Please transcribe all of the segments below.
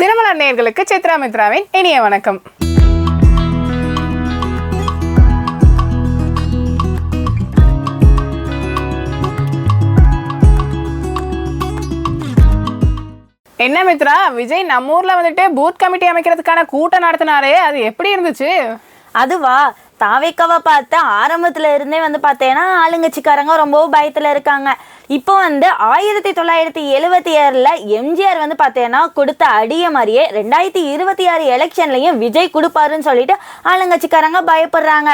தினமலர் நேர்களுக்கு சித்ரா மித்ராவின் இனிய வணக்கம். என்ன மித்ரா விஜய் நம்ம ஊர்ல வந்துட்டு பூத் கமிட்டி அமைக்கிறதுக்கான கூட்டம் நடத்தினாரே அது எப்படி இருந்துச்சு? அதுவா தாவேக்காவை பார்த்தா ஆரம்பத்துல இருந்தே வந்து பார்த்தேன்னா ஆளுங்கட்சிக்காரங்க ரொம்ப பயத்துல இருக்காங்க. இப்போ வந்து ஆயிரத்தி தொள்ளாயிரத்தி எழுவத்தி ஆறில் எம்ஜிஆர் வந்து பார்த்தீங்கன்னா கொடுத்த அடிய மாதிரியே ரெண்டாயிரத்தி இருபத்தி ஆறு எலெக்ஷன்லையும் விஜய் கொடுப்பாருன்னு சொல்லிட்டு ஆளுங்கட்சிக்காரங்க பயப்படுறாங்க.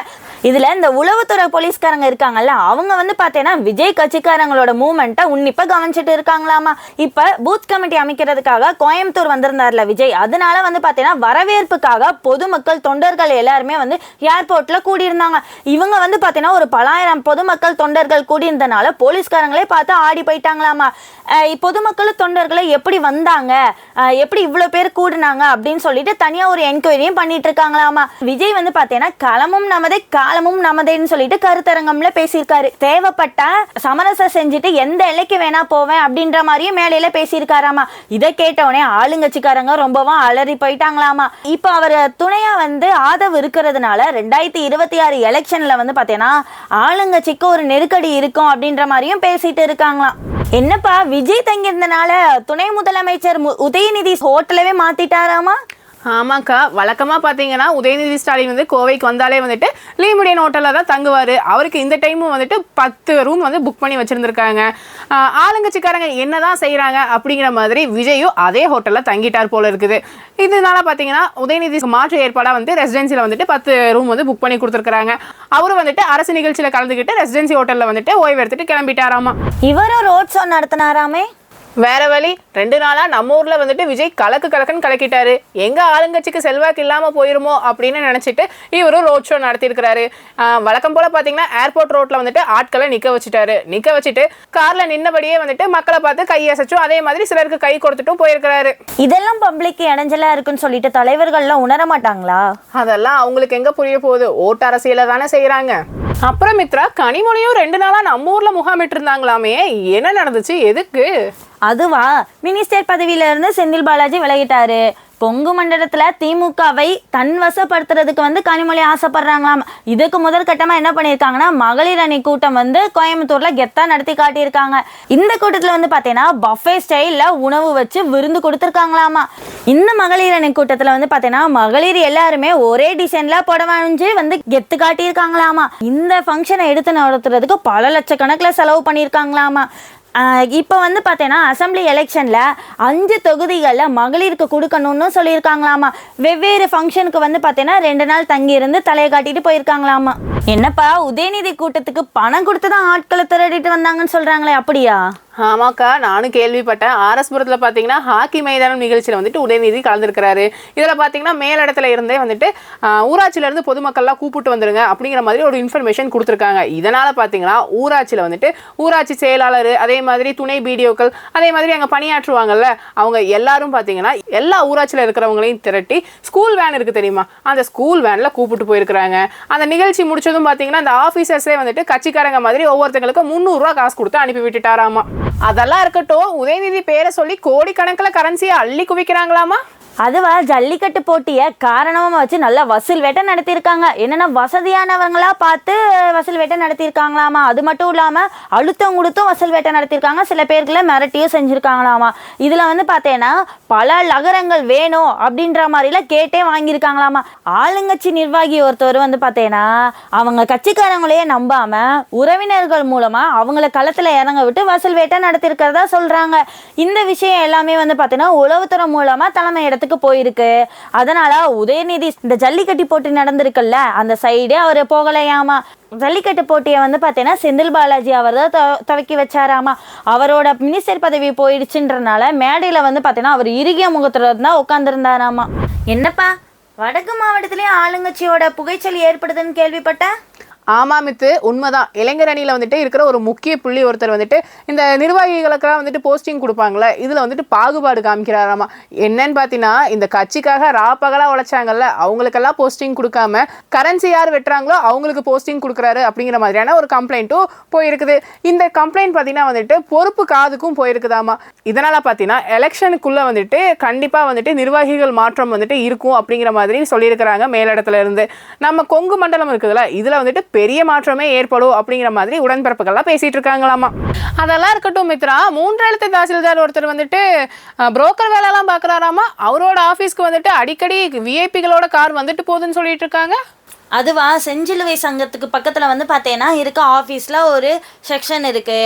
இதில் இந்த உளவுத்துறை போலீஸ்காரங்க இருக்காங்கல்ல அவங்க வந்து பார்த்தீங்கன்னா விஜய் கட்சிக்காரங்களோட மூமெண்ட்டை உன்னிப்பாக கவனிச்சிட்டு இருக்காங்களாமா. இப்போ பூத் கமிட்டி அமைக்கிறதுக்காக கோயம்புத்தூர் வந்திருந்தார்ல விஜய். அதனால வந்து பார்த்தீங்கன்னா வரவேற்புக்காக பொதுமக்கள் தொண்டர்கள் எல்லாருமே வந்து ஏர்போர்ட்டில் கூடியிருந்தாங்க. இவங்க வந்து பார்த்தீங்கன்னா ஒரு பலாயிரம் பொதுமக்கள் தொண்டர்கள் கூடியிருந்தனால போலீஸ்காரங்களே பார்த்து ஆடி போயிட்டாங்களாமா? பொதுமக்கள் தொண்டர்களை எப்படி வந்தாங்க? எப்படி இவ்வளோ பேர் கூடுனாங்க அப்படின்னு சொல்லிட்டு தனியாக ஒரு என்கொயரியும் பண்ணிட்டு இருக்காங்களாமா விஜய் வந்து பார்த்தீங்கன்னா களமும் நமதே காலமும் நமதேன்னு சொல்லிட்டு கருத்தரங்கம்ல பேசியிருக்காரு. தேவைப்பட்ட சமரசம் செஞ்சுட்டு எந்த எல்லைக்கு வேணா போவேன் அப்படின்ற மாதிரியும் மேலையில பேசியிருக்காராமா? இதை கேட்டவுடனே ஆளுங்கட்சிக்காரங்க ரொம்பவும் அலறி போயிட்டாங்களாமா? இப்போ அவர் துணையா வந்து ஆதவ் இருக்கிறதுனால ரெண்டாயிரத்தி இருபத்தி ஆறு எலெக்ஷன்ல வந்து பார்த்தீங்கன்னா ஆளுங்கட்சிக்கு ஒரு நெருக்கடி இருக்கும் அப்படின்ற மாதிரியும் பேசிட்டு இருக்காங்களாம். என்னப்பா விஜய் தங்கியிருந்தனால துணை முதலமைச்சர் உதயநிதி ஹோட்டலவே மாத்திட்டாராமா? ஆமாக்கா. வழக்கமாக பார்த்தீங்கன்னா உதயநிதி ஸ்டாலின் வந்து கோவைக்கு வந்தாலே வந்துட்டு லீமுடியன் ஹோட்டலில் தான் தங்குவார். அவருக்கு இந்த டைமும் வந்துட்டு பத்து ரூம் வந்து புக் பண்ணி வச்சுருந்துருக்காங்க. ஆளுங்கட்சிக்காரங்க என்ன தான் செய்கிறாங்க அப்படிங்கிற மாதிரி விஜயும் அதே ஹோட்டலில் தங்கிட்டார் போல இருக்குது. இதனால பார்த்தீங்கன்னா உதயநிதி மாற்று ஏற்பாடாக வந்து ரெசிடென்சியில் வந்துட்டு பத்து ரூம் வந்து புக் பண்ணி கொடுத்துருக்காங்க அவரும் வந்துட்டு அரசு நிகழ்ச்சியில் கலந்துக்கிட்டு ரெசிடென்சி ஹோட்டலில் வந்துட்டு ஓய்வு எடுத்துட்டு கிளம்பிட்டாராமா. இவரும் ரோட் ஷோ நடத்தினாராமே? வேற வழி ரெண்டு நாளா நம்ம ஊர்ல வந்துட்டு விஜய் கலக்கு கலக்குன்னு கலக்கிட்டாரு. எங்க ஆளுங்கட்சிக்கு செல்வாக்கு இல்லாம போயிருமோ அப்படின்னு நினைச்சிட்டு இவரும் ரோட் ஷோ நடத்திருக்கிறாரு வழக்கம் போல பாத்தீங்கன்னா ஏர்போர்ட் ரோட்ல வந்துட்டு ஆட்களை நிக்க வச்சுட்டாரு. நிக்க வச்சுட்டு கார்ல நின்னபடியே வந்துட்டு மக்களை பார்த்து கையசைச்சும் அதே மாதிரி சிலருக்கு கை கொடுத்துட்டும் போயிருக்கிறாரு. இதெல்லாம் பப்ளிக் இடைஞ்சலா இருக்குன்னு சொல்லிட்டு தலைவர்கள்லாம் உணர மாட்டாங்களா? அதெல்லாம் அவங்களுக்கு எங்க புரிய போகுது? ஓட்டு அரசியல தானே செய்யறாங்க அப்புறம் மித்ரா கனிமொழியும் ரெண்டு நாளா நம்ம ஊர்ல முகாமிட்டு இருந்தாங்களாமே என்ன நடந்துச்சு? எதுக்கு? அதுவா மினிஸ்டர் பதவியில இருந்து செந்தில் பாலாஜி விலகிட்டாரு. பொங்கு மண்டலத்தில் திமுகவை தன் வசப்படுத்துறதுக்கு வந்து கனிமொழி ஆசைப்படுறாங்களாம். இதுக்கு முதல் கட்டமாக என்ன பண்ணியிருக்காங்கன்னா மகளிர் அணி கூட்டம் வந்து கோயம்புத்தூரில் கெத்தா நடத்தி காட்டியிருக்காங்க. இந்த கூட்டத்தில் வந்து பார்த்தீங்கன்னா பஃபே ஸ்டைலில் உணவு வச்சு விருந்து கொடுத்துருக்காங்களாமா. இந்த மகளிர் அணி கூட்டத்தில் வந்து பார்த்தீங்கன்னா மகளிர் எல்லாருமே ஒரே டிசைன்ல புடவணிஞ்சு வந்து கெத்து காட்டியிருக்காங்களாமா. இந்த ஃபங்க்ஷனை எடுத்து நடத்துறதுக்கு பல லட்சக்கணக்கில் செலவு பண்ணியிருக்காங்களாமா. இப்போ வந்து பார்த்தீங்கன்னா அசெம்பிளி எலெக்ஷனில் அஞ்சு தொகுதிகளில் மகளிருக்கு கொடுக்கணும்னு சொல்லியிருக்காங்களாமா. வெவ்வேறு ஃபங்க்ஷனுக்கு வந்து பார்த்தீங்கன்னா ரெண்டு நாள் தங்கியிருந்து தலையை காட்டிட்டு போயிருக்காங்களாமா. என்னப்பா உதயநிதி கூட்டத்துக்கு பணம் கொடுத்து தான் ஆட்களை திரட்டிட்டு வந்தாங்கன்னு சொல்கிறாங்களே அப்படியா? ஆமாக்கா நானும் கேள்விப்பட்டேன். ஆர்எஸ்புரத்தில் பார்த்தீங்கன்னா ஹாக்கி மைதானம் நிகழ்ச்சியில் வந்துட்டு உதயநிதி கலந்துருக்கிறாரு. இதில் பார்த்தீங்கன்னா மேலிடத்துல இருந்தே வந்துட்டு ஊராட்சியிலேருந்து பொதுமக்கள்லாம் கூப்பிட்டு வந்துருங்க அப்படிங்கிற மாதிரி ஒரு இன்ஃபர்மேஷன் கொடுத்துருக்காங்க. இதனால் பார்த்தீங்கன்னா ஊராட்சியில் வந்துட்டு ஊராட்சி செயலாளர் அதே மாதிரி துணை பிடிஓக்கள் அதே மாதிரி அங்கே பணியாற்றுவாங்கல்ல அவங்க எல்லாரும் பார்த்தீங்கன்னா எல்லா ஊராட்சியில் இருக்கிறவங்களையும் திரட்டி ஸ்கூல் வேன் இருக்குது தெரியுமா? அந்த ஸ்கூல் வேனில் கூப்பிட்டு போயிருக்கிறாங்க. அந்த நிகழ்ச்சி முடிச்சதும் பார்த்தீங்கன்னா அந்த ஆஃபீஸர்ஸே வந்துட்டு கட்சிக்காரங்க மாதிரி ஒவ்வொருத்தங்களுக்கு முந்நூறுரூவா காசு கொடுத்து அனுப்பி விட்டுட்டாராமா. அதெல்லாம் இருக்கட்டும். உதயநிதி பேரை சொல்லி கோடிக்கணக்கில் கரன்சியை அள்ளி குவிக்கிறாங்களாமா? அதுவா ஜல்லிக்கட்டு போட்டியை காரணமாக வச்சு நல்லா வசூல் வேட்டை நடத்தியிருக்காங்க. என்னென்னா வசதியானவங்களா பார்த்து வசூல் வேட்டை நடத்தியிருக்காங்களாமா? அது மட்டும் இல்லாமல் அழுத்தம் கொடுத்தும் வசூல் வேட்டை நடத்தியிருக்காங்க. சில பேர்களை மிரட்டியும் செஞ்சுருக்காங்களாமா? இதில் வந்து பார்த்தேன்னா பல நகரங்கள் வேணும் அப்படின்ற மாதிரிலாம் கேட்டே வாங்கியிருக்காங்களாமா? ஆளுங்கட்சி நிர்வாகி ஒருத்தர் வந்து பார்த்தேன்னா அவங்க கட்சிக்காரங்களையே நம்பாமல் உறவினர்கள் மூலமாக அவங்கள களத்தில் இறங்க விட்டு வசூல் வேட்டை நடத்திருக்கிறதா சொல்கிறாங்க இந்த விஷயம் எல்லாமே வந்து பார்த்தீங்கன்னா உளவுத்துறை மூலமாக தலைமை இடத்துக்கு போயிருக்கு. அதனால உதயநிதி இந்த ஜல்லிக்கட்டு போட்டி நடந்திருக்குல்ல அந்த சைடே அவர் போகலையாமா? ஜல்லிக்கட்டு போட்டியை வந்து பார்த்தீங்கன்னா செந்தில் பாலாஜி அவர் தான் துவக்கி வச்சாராமா? அவரோட மினிஸ்டர் பதவி போயிடுச்சுன்றனால மேடையில் வந்து பார்த்தீங்கன்னா அவர் இறுகிய முகத்துல தான் உட்காந்துருந்தாராமா என்னப்பா வடக்கு மாவட்டத்திலேயே ஆளுங்கட்சியோட புகைச்சல் ஏற்படுதுன்னு கேள்விப்பட்டேன். ஆமாம் மித்து உண்மைதான். இளைஞர் அணியில் வந்துட்டு இருக்கிற ஒரு முக்கிய புள்ளி ஒருத்தர் வந்துட்டு இந்த நிர்வாகிகளுக்கெல்லாம் வந்துட்டு போஸ்டிங் கொடுப்பாங்கல்ல இதில் வந்துட்டு பாகுபாடு காமிக்கிறாராமா? என்னன்னு பார்த்தீங்கன்னா இந்த கட்சிக்காக ராப்பகலாக உழைச்சாங்கல்ல அவங்களுக்கெல்லாம் போஸ்டிங் கொடுக்காம கரன்சி யார் வெட்டுறாங்களோ அவங்களுக்கு போஸ்டிங் கொடுக்குறாரு அப்படிங்கிற மாதிரியான ஒரு கம்ப்ளைண்ட்டும் போயிருக்குது. இந்த கம்ப்ளைண்ட் பார்த்தீங்கன்னா வந்துட்டு பொறுப்பு காதுக்கும் போயிருக்குதாமா? இதனால் பார்த்தீங்கன்னா எலெக்ஷனுக்குள்ளே வந்துட்டு கண்டிப்பாக வந்துட்டு நிர்வாகிகள் மாற்றம் வந்துட்டு இருக்கும் அப்படிங்கிற மாதிரி சொல்லியிருக்கிறாங்க மேலிடத்துல இருந்து. நம்ம கொங்கு மண்டலம் இருக்குதுல்ல இதில் வந்துட்டு பெரிய மாற்றமே ஏற்படும் அப்படிங்கிற மாதிரி உடன்பிறப்புகள்லாம் பேசிட்டு இருக்காங்களாமா. அதெல்லாம் இருக்கட்டும் மித்ரா. மூன்றெழுத்து தாசில்தார் ஒருத்தர் வந்துட்டு புரோக்கர் வேலைலாம் பார்க்குறாராமா? அவரோட ஆஃபீஸ்க்கு வந்துட்டு அடிக்கடி விஐபிகளோட கார் வந்துட்டு போகுதுன்னு சொல்லிட்டு இருக்காங்க. அதுவா செஞ்சிலுவை சங்கத்துக்கு பக்கத்தில் வந்து பார்த்தேன்னா இருக்க ஆஃபீஸில் ஒரு செக்ஷன் இருக்கு.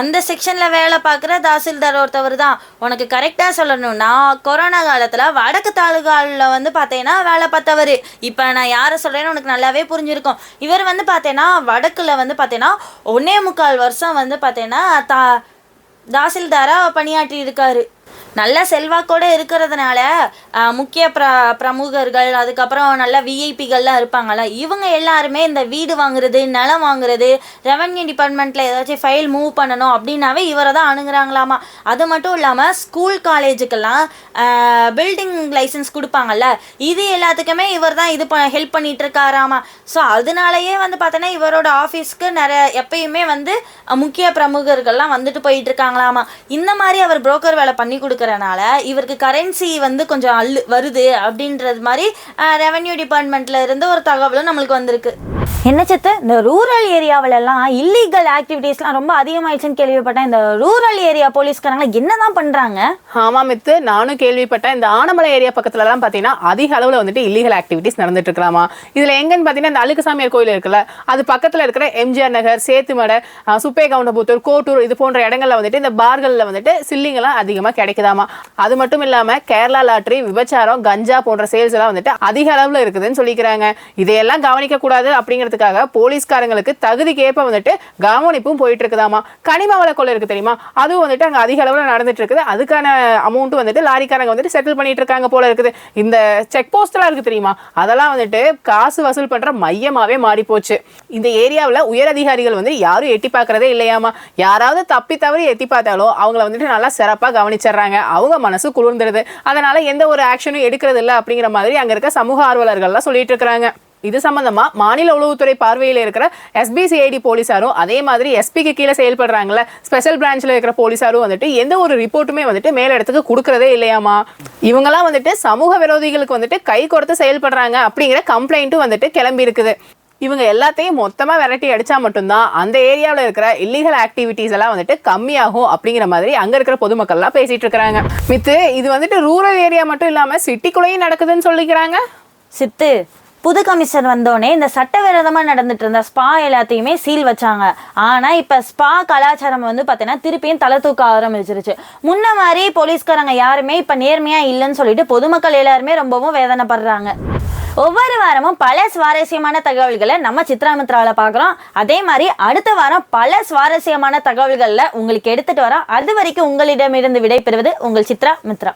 அந்த செக்ஷனில் வேலை பார்க்குற தாசில்தார் ஒருத்தவர் தான். உனக்கு கரெக்டாக சொல்லணும்னா கொரோனா காலத்தில் வடக்கு தாலுகாவில் வந்து பார்த்தேன்னா வேலை பார்த்தவர். இப்போ நான் யாரை சொல்கிறேன்னு உனக்கு நல்லாவே புரிஞ்சிருக்கும். இவர் வந்து பார்த்தேன்னா வடக்கில் வந்து பார்த்தேன்னா ஒன்னே முக்கால் வருஷம் வந்து பார்த்தேன்னா தா தாசில்தாராக பணியாற்றி இருக்காரு. நல்ல செல்வாக்கோட இருக்கிறதுனால முக்கிய பிர பிரமுகர்கள் அதுக்கப்புறம் நல்ல விஐபிகள்லாம் இருப்பாங்கல்ல இவங்க எல்லாருமே இந்த வீடு வாங்குறது நிலம் வாங்குறது ரெவன்யூ டிபார்ட்மெண்ட்டில் ஏதாச்சும் ஃபைல் மூவ் பண்ணணும் அப்படின்னாவே இவரை தான் அணுகிறாங்களாமா. அது மட்டும் இல்லாமல் ஸ்கூல் காலேஜுக்கெல்லாம் பில்டிங் லைசன்ஸ் கொடுப்பாங்கல்ல இது எல்லாத்துக்குமே இவர் தான் இது ப ஹெல்ப் பண்ணிட்டு இருக்காராமா ஸோ அதனாலயே வந்து பார்த்தோன்னா இவரோட ஆஃபீஸ்க்கு நிறைய எப்பயுமே வந்து முக்கிய பிரமுகர்கள்லாம் வந்துட்டு போயிட்டு இருக்காங்களாமா இந்த மாதிரி அவர் புரோக்கர் வேலை பண்ணி கொடுக்க கொடுக்கறனால இவருக்கு கரன்சி வந்து கொஞ்சம் அள்ளு வருது அப்படின்றது மாதிரி ரெவன்யூ டிபார்ட்மெண்ட்ல இருந்து ஒரு தகவலும் நம்மளுக்கு வந்திருக்கு. என்ன சத்து இந்த ரூரல் ஏரியாவில எல்லாம் இல்லீகல் ஆக்டிவிட்டீஸ்லாம் ரொம்ப அதிகமாயிடுச்சுன்னு கேள்விப்பட்டேன். இந்த ரூரல் ஏரியா போலீஸ்காரங்க என்னதான் பண்றாங்க? ஆமா மித்து நானும் கேள்விப்பட்டேன். இந்த ஆனமலை ஏரியா பக்கத்துல எல்லாம் பாத்தீங்கன்னா அதிக அளவுல வந்துட்டு இல்லீகல் ஆக்டிவிட்டிஸ் நடந்துட்டு இருக்கலாமா? இதுல எங்கன்னு பாத்தீங்கன்னா இந்த அழுக்குசாமியார் கோயில் இருக்குல்ல அது பக்கத்துல இருக்கிற எம்ஜிஆர் நகர் சேத்துமடை சுப்பே கவுண்டபுத்தூர் கோட்டூர் இது போன்ற இடங்கள்ல வந்துட்டு இந்த பார்கள்ல வந்துட்டு சில்லிங் எல்லாம் அதிகமா கிடைக்குதாமா அது மட்டும் இல்லாம கேரளா லாட்டரி விபச்சாரம் கஞ்சா போன்ற சேல்ஸ் எல்லாம் வந்துட்டு அதிக அளவுல இருக்குதுன்னு சொல்லிக்கிறாங்க. இதையெல்லாம் கவனிக்க கூடாது அப்படிங்கிறதுக்காக போலீஸ்காரங்களுக்கு தகுதிக்கேற்ப வந்துட்டு கவனிப்பும் போயிட்டு இருக்குதாமா கனிம வள கொள்ளை இருக்கு தெரியுமா? அதுவும் வந்துட்டு அங்க அதிக அளவுல நடந்துட்டு இருக்குது அதுக்கான அமௌண்ட் வந்துட்டு லாரிக்காரங்க வந்துட்டு செட்டில் பண்ணிட்டு இருக்காங்க போல இருக்குது. இந்த செக் போஸ்ட்லாம் இருக்கு தெரியுமா? அதெல்லாம் வந்துட்டு காசு வசூல் பண்ற மையமாவே மாறி போச்சு இந்த ஏரியாவில் உயர் அதிகாரிகள் வந்து யாரும் எட்டி பார்க்கறதே இல்லையாமா? யாராவது தப்பி தவறி எட்டி பார்த்தாலும் அவங்கள வந்துட்டு நல்லா சிறப்பாக கவனிச்சிடுறாங்க. அவங்க மனசு குளிர்ந்துருது. அதனால எந்த ஒரு ஆக்ஷனும் எடுக்கிறது இல்லை அப்படிங்கிற மாதிரி அங்க இருக்க சமூக ஆர்வலர்கள்லாம் சொல்லிட்டு இருக்கிறாங்க. இது சம்பந்தமா மாநில உளவுத்துறை பார்வையில் இருக்கிற எஸ்பிசிஐடி போலீசாரும் அதே மாதிரி எஸ்பிக்கு கீழே செயல்படுறாங்கல்ல ஸ்பெஷல் பிரான்ச்ல இருக்கிற போலீசாரும் வந்துட்டு எந்த ஒரு ரிப்போர்ட்டுமே வந்துட்டு மேலிடத்துக்கு கொடுக்கறதே இல்லையாமா? இவங்கெல்லாம் வந்துட்டு சமூக விரோதிகளுக்கு வந்துட்டு கை கொடுத்து செயல்படுறாங்க அப்படிங்கிற கம்ப்ளைண்ட்டும் வந்துட்டு கிளம்பி இருக்குது. இவங்க எல்லாத்தையும் மொத்தமாக விரட்டி அடித்தா மட்டும்தான் அந்த ஏரியாவில் இருக்கிற இல்லீகல் ஆக்டிவிட்டீஸ் எல்லாம் வந்துட்டு கம்மியாகும் அப்படிங்கிற மாதிரி அங்கே இருக்கிற பொதுமக்கள்லாம் பேசிகிட்டு இருக்கிறாங்க. மித்து இது வந்துட்டு ரூரல் ஏரியா மட்டும் இல்லாமல் சிட்டிக்குள்ளேயும் நடக்குதுன்னு சொல்லிக்கிறாங்க. சித்து புது கமிஷன் வந்தோடனே இந்த சட்டவிரோதமாக நடந்துட்டு இருந்த ஸ்பா எல்லாத்தையுமே சீல் வச்சாங்க. ஆனால் இப்போ ஸ்பா கலாச்சாரம் வந்து பார்த்தீங்கன்னா திருப்பியும் தலை தூக்க ஆரம்பிச்சிருச்சு. முன்ன மாதிரி போலீஸ்காரங்க யாருமே இப்போ நேர்மையாக இல்லைன்னு சொல்லிட்டு பொதுமக்கள் எல்லாருமே ரொம்பவும் வேதனைப்படுறாங்க. ஒவ்வொரு வாரமும் பல சுவாரஸ்யமான தகவல்களை நம்ம சித்ராமித்ராவில் பார்க்குறோம். அதே மாதிரி அடுத்த வாரம் பல சுவாரஸ்யமான தகவல்களில் உங்களுக்கு எடுத்துட்டு வரோம். அது வரைக்கும் உங்களிடமிருந்து விடைபெறுவது உங்கள் சித்ரா மித்ரா